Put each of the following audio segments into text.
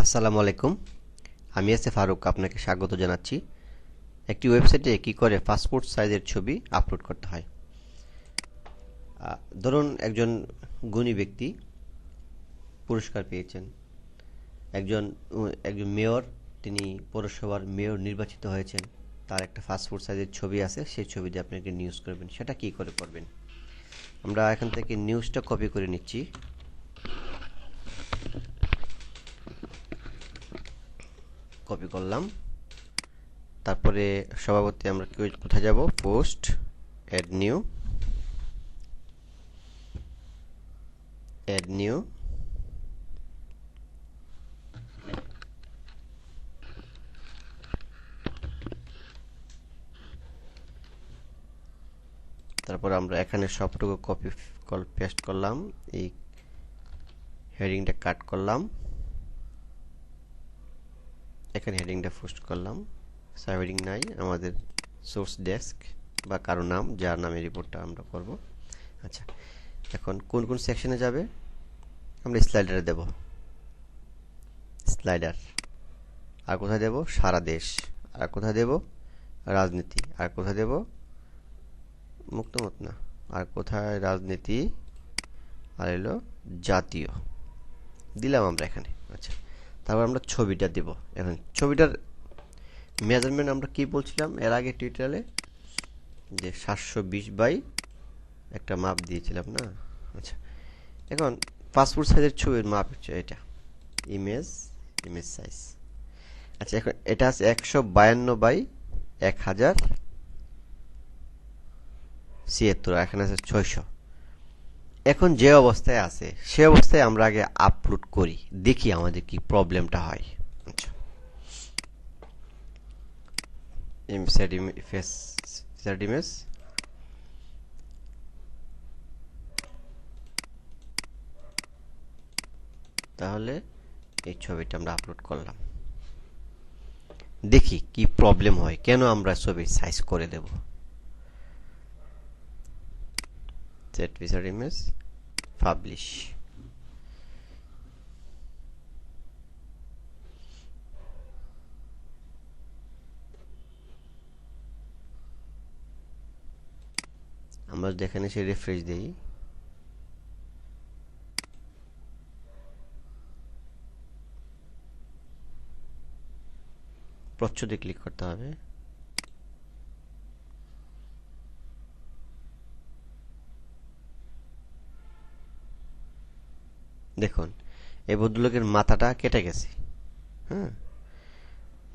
আসসালামু আলাইকুম। আমি এস ফারুক, আপনাকে স্বাগত জানাচ্ছি। একটি ওয়েবসাইটে কি করে পাসপোর্ট সাইজের ছবি আপলোড করতে হয়। ধরুন একজন গুণী ব্যক্তি পুরস্কার পেয়েছেন। একজন একজন মেয়র, তিনি পৌরসভার মেয়র নির্বাচিত হয়েছেন। তার একটা পাসপোর্ট সাইজের ছবি আছে, সেই ছবি দিয়ে আপনাকে নিউজ করবেন। সেটা কি করে করবেন? আমরা এখান থেকে নিউজটা কপি করে নিচ্ছি। কপি করলাম। তারপরে সভাপতি আমরা কোথায় যাব? Post add new add new তারপর আমরা এখানে সবটুকু কপি কল পেস্ট করলাম। এই হেডিংটা কাট করলাম। এখানে হেডিংটা পোস্ট করলাম। সাব হেডিং নাই, আমাদের সোর্স ডেস্ক বা কারও নাম, যার নামে রিপোর্টটা আমরা করব। আচ্ছা এখন কোন কোন সেকশনে যাবে? আমরা স্লাইডারে দেব। স্লাইডার আর কোথায় দেব? সারা দেশ। আর কোথায় দেব? রাজনীতি। আর কোথায় দেব? মুক্তমত না। আর কোথায় রাজনীতি? আর এলো জাতীয়। দিলাম আমরা এখানে। আচ্ছা তারপর আমরা ছবিটা দেব। এখন ছবিটার মেজারমেন্ট আমরা কি বলছিলাম? এর আগে টিউটোরিয়ালে যে সাতশো বিশ বাই একটা মাপ দিয়েছিলাম না? আচ্ছা। এখন পাসপোর্ট সাইজের ছবির মাপ হচ্ছে এটা। ইমেজ ইমেজ সাইজ আচ্ছা এখন এটা আছে একশো বায়ান্ন বাই এক হাজার ছিয়াত্তর এখানে আছে ছয়শো। এখন যে অবস্থায় আছে, সে অবস্থায় আমরা আগে আপলোড করি, দেখি আমাদের কি প্রবলেমটা হয়। আচ্ছা। তাহলে এই ছবিটা আমরা আপলোড করলাম। দেখি কি প্রবলেম হয়, কেন আমরা ছবি সাইজ করে দেব? Set wizard image publish. আমরা যদি এখানে সে রিফ্রেশ দিই। প্রচ্ছদে ক্লিক করতে হবে। দেখুন, এই ভদ্রলোকের মাথাটা কেটে গেছে। হ্যাঁ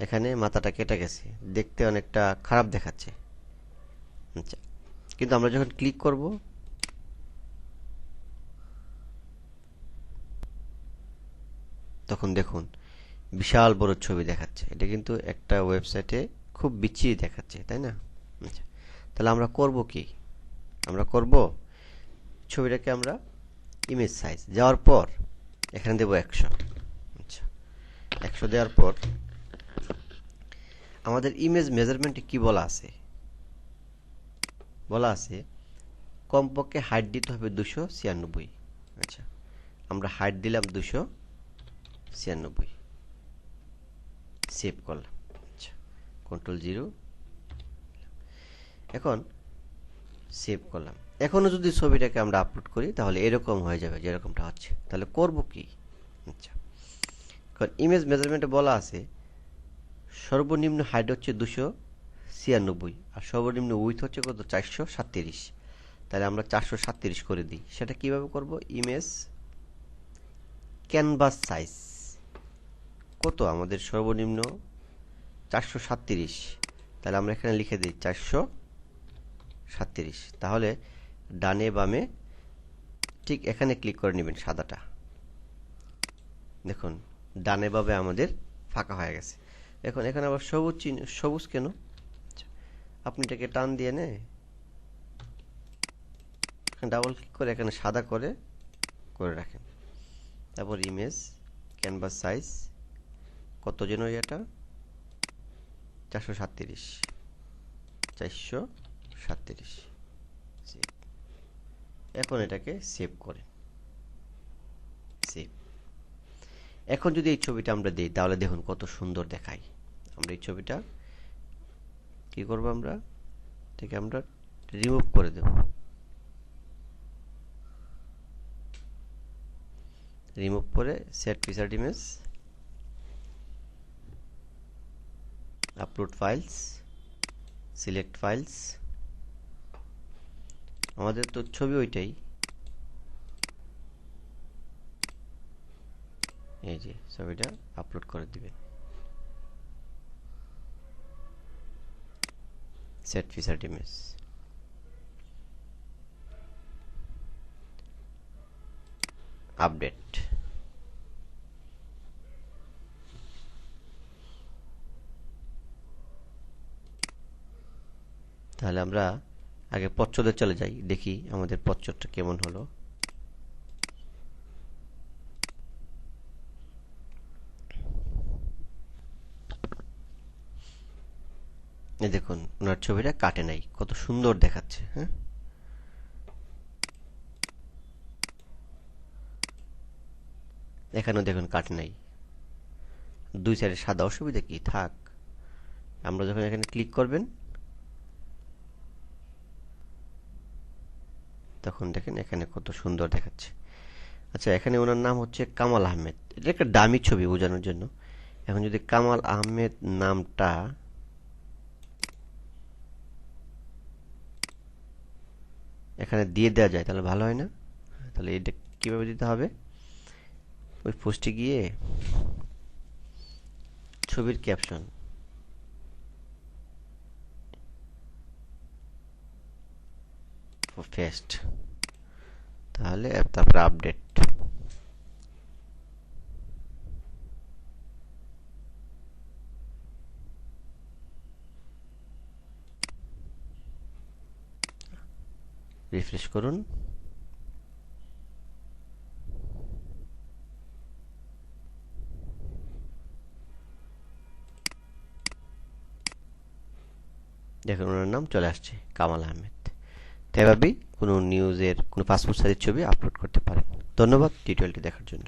এখানে মাথাটা কেটে গেছে। দেখতে অনেকটা খারাপ দেখাচ্ছে। আচ্ছা কিন্তু আমরা যখন ক্লিক করব, তখন দেখুন, বিশাল বড় ছবি দেখাচ্ছে। এটা কিন্তু একটা ওয়েবসাইটে খুব বিচ্ছিরি দেখাচ্ছে, তাই না? আচ্ছা তাহলে আমরা করব কি? আমরা করব, ছবিটাকে আমরা ইমেজ সাইজ যাওয়ার পর, এখানে দেবো একশো। আচ্ছা। একশো দেওয়ার পর, আমাদের ইমেজ মেজারমেন্টে কি বলা আছে? বলা আছে, কমপক্ষে হাইট দিতে হবে দুশো ছিয়ানব্বই। আচ্ছা। আমরা হাইট দিলাম দুশো ছিয়ানব্বই। সেভ করলাম। আচ্ছা। কন্ট্রোল জিরো এখন সেভ করলাম। এখনও যদি ছবিটাকে আমরা আপলোড করি, তাহলে এরকম হয়ে যাবে যেরকমটা হচ্ছে। তাহলে করব কি? আচ্ছা। কারণ ইমেজ মেজারমেন্টে বলা আছে, সর্বনিম্ন হাইট হচ্ছে দুশো ছিয়ানব্বই, আর সর্বনিম্ন উইথ হচ্ছে কত? চারশো সাতত্রিশ। তাহলে আমরা চারশো সাতত্রিশ করে দিই। সেটা কীভাবে করব? ইমেজ ক্যানভাস সাইজ কত আমাদের সর্বনিম্ন? চারশো সাতত্রিশ। তাহলে আমরা এখানে লিখে দিই চারশো সাতত্রিশ। তাহলে ডানে বামে ঠিক এখানে ক্লিক করে নেবেন সাদাটা। দেখুন ডানে বামে আমাদের ফাঁকা হয়ে গেছে। এখন এখানে আবার সবুজ চিহ্ন সবুজ কেন? আচ্ছা, আপনি এটাকে টান দিয়ে নে। ডাবল ক্লিক করে এখানে সাদা করে করে রাখেন। তারপর ইমেজ ক্যানভাস সাইজ কত যেন এটা? চারশো সাতত্রিশ। চারশো সাতত্রিশ। এখন এটাকে সেভ করে। সেভ এখন যদি এই ছবিটা আমরা দিই, তাহলে দেখুন কত সুন্দর দেখায়। আমরা এই ছবিটা কি করব আমরা? থেকে আমরা রিমুভ করে দেব। রিমুভ করে set feature image upload files select files আমাদের তো ছবি ওইটাই। এই যে ছবিটা আপলোড করে দিবেন সেট ফিচার ইমেজ আপডেট তাহলে আমরা আগে পচ্ছদে চলে যাই, দেখি আমাদের পচ্ছদটা কেমন হলো। দেখুন, ওনার ছবিটা কাটে নাই, কত সুন্দর দেখাচ্ছে হ্যাঁ? এখানেও দেখুন কাটে নাই। দুই সাইডে সাদা অসুবিধা কি? থাক, আমরা যখন এখানে ক্লিক করবেন তখন দেখেন এখানে কত সুন্দর দেখাচ্ছে। আচ্ছা এখানে ওনার নাম হচ্ছে কামাল আহমেদ। এটা একটা দামি ছবি বোঝানোর জন্য। এখন যদি কামাল আহমেদ নামটা এখানে দিয়ে দেওয়া যায়, তাহলে ভালো হয় না? তাহলে এটা কীভাবে দিতে হবে? ওই পোস্টে গিয়ে ছবির ক্যাপশন। ফেস্ট তাহলে তারপরে আপডেট রিফ্রেশ করুন। দেখুন ওনার নাম চলে আসছে কামাল আহমেদ। এভাবেই কোনো নিউজের কোনো পাসপোর্ট সাইজের ছবি আপলোড করতে পারেন। ধন্যবাদ টিউটোরিয়ালটি দেখার জন্য।